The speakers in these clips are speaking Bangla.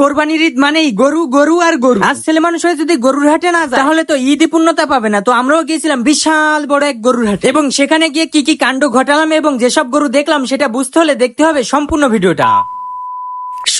কোরবানির ঈদ মানেই গরু গরু আর গরু। আজ ছেলে মানুষ হয়ে যদি গরুর হাটে না যায়, তাহলে তো ঈদই পূর্ণতা পাবে না। তো আমরাও গিয়েছিলাম বিশাল বড় এক গরুর হাটে। এবং সেখানে গিয়ে কি কি কাণ্ড ঘটালাম এবং যেসব গরু দেখলাম, সেটা বুঝতে হলে দেখতে হবে সম্পূর্ণ ভিডিওটা।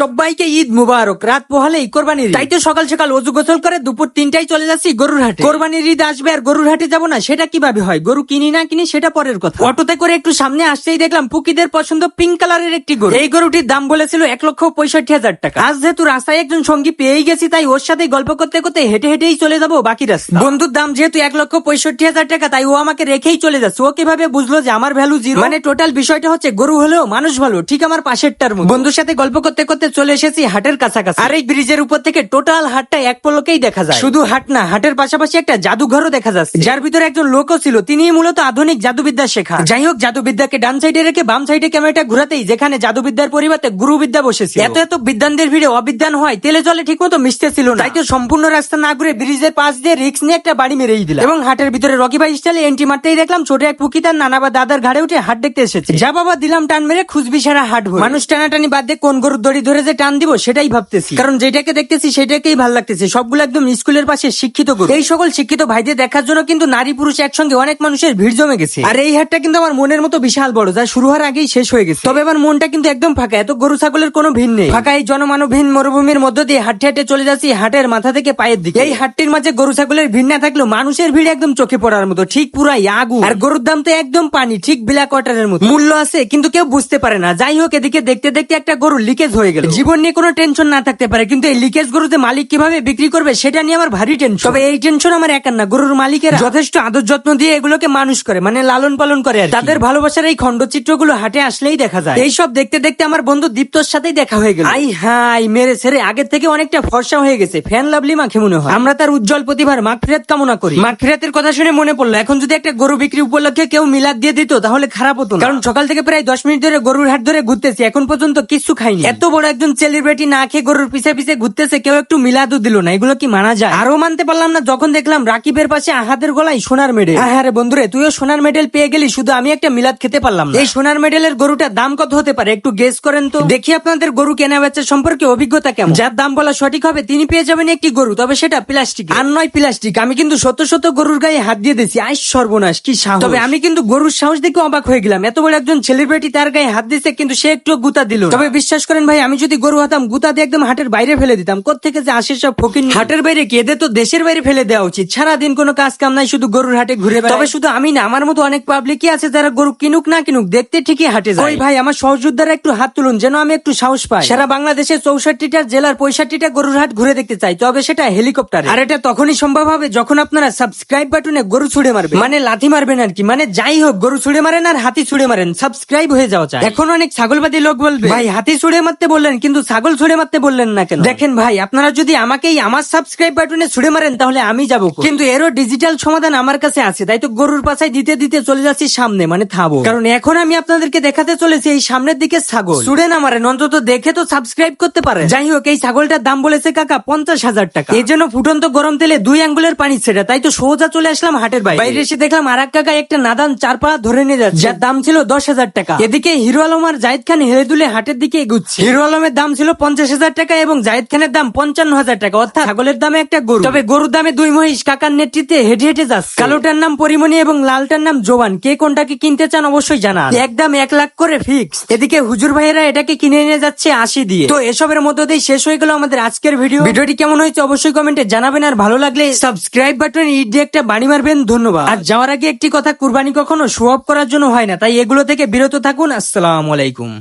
সবাইকে ঈদ মুবারক। রাত পোহালেই কোরবানির। তাই তো সকাল সকাল অজু গোসল করে দুপুর তিনটায় চলে যাচ্ছি গরুর হাটে। কোরবানির ঈদ আসবে আর গরুর হাটে যাব না, সেটা কীভাবে হয়? গরু কিনি না কিনি সেটা পরের কথা। অটোতে করে একটু সামনে আসতেই দেখলাম পুকিদের পছন্দ পিঙ্ক কালারের একটি গরু। এই গরুটির দাম বলেছিল এক লক্ষ পঁয়ষট্টি হাজার টাকা। আজ যেহেতু রাস্তায় একজন সঙ্গী পেয়েই গেছি, তাই ওর সাথে গল্প করতে করতে হেঁটে হেঁটেই চলে যাব বাকি রাস্তা। বন্ধুর দাম যেহেতু এক লক্ষ পঁয়ষট্টি হাজার টাকা, তাই ও আমাকে রেখেই চলে যাচ্ছে। ও কীভাবে বুঝলো যে আমার ভ্যালু জিরো মানে টোটাল বিষয়টা হচ্ছে গরু হলেও মানুষ ভালো, ঠিক আমার পাশেরটার মতো। বন্ধুর সাথে গল্প করতে করতে চলে এসেছি হাটের কাছাকাছি। আর এই ব্রিজের উপর থেকে টোটাল হাটটা এক পলকেই দেখা যায়। শুধু হাট না হাটের পাশাপাশি একটা জাদুঘরও দেখা যাচ্ছে। যার ভিতরে একজন লোকও ছিল তিনি মূলত আধুনিক জাদুবিদ্যা শেখা। যাই হোক জাদুবিদ্যাকে ডান সাইডে রেখে বাম সাইডে ক্যামেরাটা ঘুরাতেই যেখানে জাদুবিদ্যার পরিবর্তে গুরুবিদ্যা বসেছে এত এত বিদ্যানদের ভিড়ে অবিদ্যান হয় তেলে জলে ঠিক মতো মিশতে ছিল না। তাই তো সম্পূর্ণ রাস্তা না ঘুরে ব্রিজের পাশ দিয়ে রিক্স নিয়ে একটা বাড়ি মেরেই দিলাম। এবং হাটের ভিতরে রকি ভাই স্টাইলে এন্ট্রি মারতেই দেখলাম ছোট এক পুকি তার নানা বা দাদার ঘাড়ে উঠে হাট দেখতে এসেছে। যা বাবা দিলাম টান মেরে খুঁজবি সারা হাট। মানুষ টানাটানি বাদ দিয়ে কোন গরুর দড়ি ধরে যে টান দিব, সেটাই ভাবতেছি। কারণ যেটাকে দেখতেছি, সেটাকেই ভালো লাগতেছে। সবগুলো একদম স্কুলের পাশে শিক্ষিত গরু। এই সকল শিক্ষিত ভাইদের দেখার জন্য কিন্তু নারী পুরুষ একসঙ্গে অনেক মানুষের ভিড় জমে গেছে। আর এই হাটটা কিন্তু আমার মনের মতো বিশাল বড়, যা শুরু হওয়ার আগেই শেষ হয়ে গেছে। তবে আমার মনটা কিন্তু একদম ফাঁকা, এত গরু ছাগলের কোনো ভিড় নেই। ফাঁকা এই জনমানবহীন মরুভূমির মধ্য দিয়ে হাঁটে হাঁটে চলে যাচ্ছি হাটের মাথা থেকে পায়ের দিকে। এই হাটটির মাঝে গরু ছাগলের ভিড় না থাকলেও মানুষের ভিড় একদম চোখে পড়ার মতো, ঠিক পুরাই আগুন। আর গরুর দাম তো একদম পানি, ঠিক ব্ল্যাক ওয়াটারের মতো। মূল্য আছে, কিন্তু কেউ বুঝতে পারে না। যাই হোক, এদিকে দেখতে দেখতে একটা গরু লিকেজ হয়ে গেল। জীবন নিয়ে কোনো টেনশন না থাকতে পারে কিন্তু এই লিকেজ গরুতে মালিক কীভাবে বিক্রি করবে সেটা নিয়ে আমার ভারী টেনশন তবে এই টেনশন আমার একার না গরুর মালিকেরা যথেষ্ট আদর যত্ন দিয়ে এগুলোকে মানুষ করে মানে লালন পালন করে আর তাদের ভালোবাসার এই খণ্ডচিত্রগুলো হাটে আসলেই দেখা যায়। এইসব দেখতে দেখতে আমার বন্ধু দীপ্তর সাথেই দেখা হয়ে গেল। আই হাই মেরে ছেড়ে আগের থেকে অনেকটা ফর্সা হয়ে গেছে। ফ্যান লাভলি মাখে মনে হয়। আমরা তার উজ্জ্বল প্রতিভার মাগফিরাত কামনা করি। মাগফিরাতের কথা শুনে মনে পড়ল এখন যদি একটা গরু বিক্রি উপলক্ষে কেউ মিলাদ দিয়ে দিত তাহলে খারাপ হতো কারণ সকাল থেকে প্রায় দশ মিনিট ধরে গরুর হাট ধরে ঘুরতেছি এখন পর্যন্ত কিছু খাইনি। এত বড় একজন সেলিব্রিটি না খেয়ে গরুর পিছে পিছে ঘুরতেছে, কেউ একটু মিলাদও দিল না, এগুলো কি মানা যায়? আরও মানতে পারলাম না, যখন দেখলাম রাকিবের পাশে আহাদের গলায় সোনার মেডেল। হ্যাঁ রে বন্ধুরে, তুইও সোনার মেডেল পেয়ে গেলি, শুধু আমি একটা মিলাদ খেতে পারলাম এই সোনার মেডেলের গরুটার দাম কত হতে পারে, একটু গেস করেন তো? দেখি আপনাদের গরু কেনা বেচার সম্পর্কে অভিজ্ঞতা কেমন? যার দাম বলা সঠিক হবে, তিনি পেয়ে যাবেন একটি গরু, তবে সেটা প্লাস্টিক আর নয় প্লাস্টিক আমি কিন্তু শত শত গরুর গায়ে হাত দিয়ে দিয়েছি। আই সর্বনাশ, কি সাহস। তবে আমি কিন্তু গরুর সাহস দেখে অবাক হয়ে গেলাম। এত বড় একজন সেলিব্রিটি তার গায়ে হাত দিচ্ছে কিন্তু সে একটু গুতা দিল তবে বিশ্বাস করেন ভাই, আমি যদি গরু হতাম গুতা দিয়ে একদম হাটের বাইরে ফেলে দিতাম। কোথেকে যে আসে সব ফকির হাটের বাইরে কি? এদের তো দেশের বাইরে ফেলে দেওয়া উচিত। সারাদিন কোনো কাজ কাম নাই শুধু গরুর হাটে ঘুরে তবে শুধু আমি না আমার মতো অনেক পাবলিকই আছে যারা গরু কিনুক না কিনুক দেখতে ঠিকই হাটে যায়। ওই ভাই আমার সহযোদ্ধারা একটু হাত তুলুন যেন আমি একটু সাহস পাই। সারা বাংলাদেশের চৌষট্টিটা জেলার পঁয়ষট্টিটা গরুর হাট ঘুরে দেখতে চাই তবে সেটা হেলিকপ্টার আর এটা তখনই সম্ভব হবে যখন আপনারা সাবস্ক্রাইব বাটনে গরু ছুড়ে মারবেন। মানে লাথি মারবেন আর কি মানে যাই হোক গরু ছুড়ে মারেন আর হাতি ছুড়ে মারেন সাবস্ক্রাইব হয়ে যাওয়া চাই। এখন অনেক ছাগলবাদী লোক বলবে। ভাই হাতি ছুড়ে মারতে বললেন কিন্তু ছাগল ছুড়ে মারতে বললেন না কেন? দেখেন ভাই আপনারা যদি আমাকেই আমার সাবস্ক্রাইব বাটনে ছুড়ে মারেন তাহলে আমি যাব? কিন্তু এরও ডিজিটাল সমাধান আমার কাছে আছে তাই তো গরুর পাশায় দিতে দিতে চলে যাচ্ছি সামনে মানে থাবো। কারণ এখন আমি আপনাদেরকে দেখাতে চলেছি এই সামনের দিকে ছাগল। ছুড়ে না মারেন অন্তত দেখে তো সাবস্ক্রাইব করতে পারে যাই হোক এই ছাগলটার দাম বলেছে কাকা পঞ্চাশ হাজার টাকা। এই জন্য ফুটন্ত গরম তেলে দুই আঙ্গুলের পানি ছেড়ে তাই তো সোজা চলে আসলাম হাটের বাইরে। বাইরে এসে দেখলাম আর এক কাকা একটা নাদান চার পা ধরে নিয়ে যাচ্ছে। যার দাম ছিল দশ হাজার টাকা। এদিকে হিরো আলম আর জাহিদ খান হেলে দুলে হাটের দিকে এগুচ্ছে। হিরো আলমের দাম ছিল পঞ্চাশ হাজার টাকা এবং জাহিদ খানের দাম পঞ্চান্ন হাজার টাকা। অর্থাৎ ছাগলের দামে একটা গরু। তবে গরুর দামে দুই মহিষ কাকার নেতৃত্বে হেঁটে হেঁটে যাচ্ছে। কালোটার নাম পরিমণি এবং লালটার নাম জোয়ান। কে কোনটাকে কিনতে চান অবশ্যই জানান। একদম এক লাখ করে ফিক্স। এদিকে হুজুর ভাইয়েরা এটাকে কিনে নিয়ে যাচ্ছে আশি দিয়ে। তো এসবের মধ্য দিয়ে শেষ হয়ে গেল আমাদের আজকের ভিডিও। ভিডিওটি কেমন হয়েছে অবশ্যই কমেন্টে জানাবেন আর ভালো লাগলে সাবস্ক্রাইব বাটন, ইট দিয়ে একটা বাণী মারবেন। ধন্যবাদ। আর যাওয়ার আগে একটি কথা কুরবানি কখনো শো অফ করার জন্য হয় না, তাই এগুলো থেকে বিরত থাকুন। আসসালামু আলাইকুম।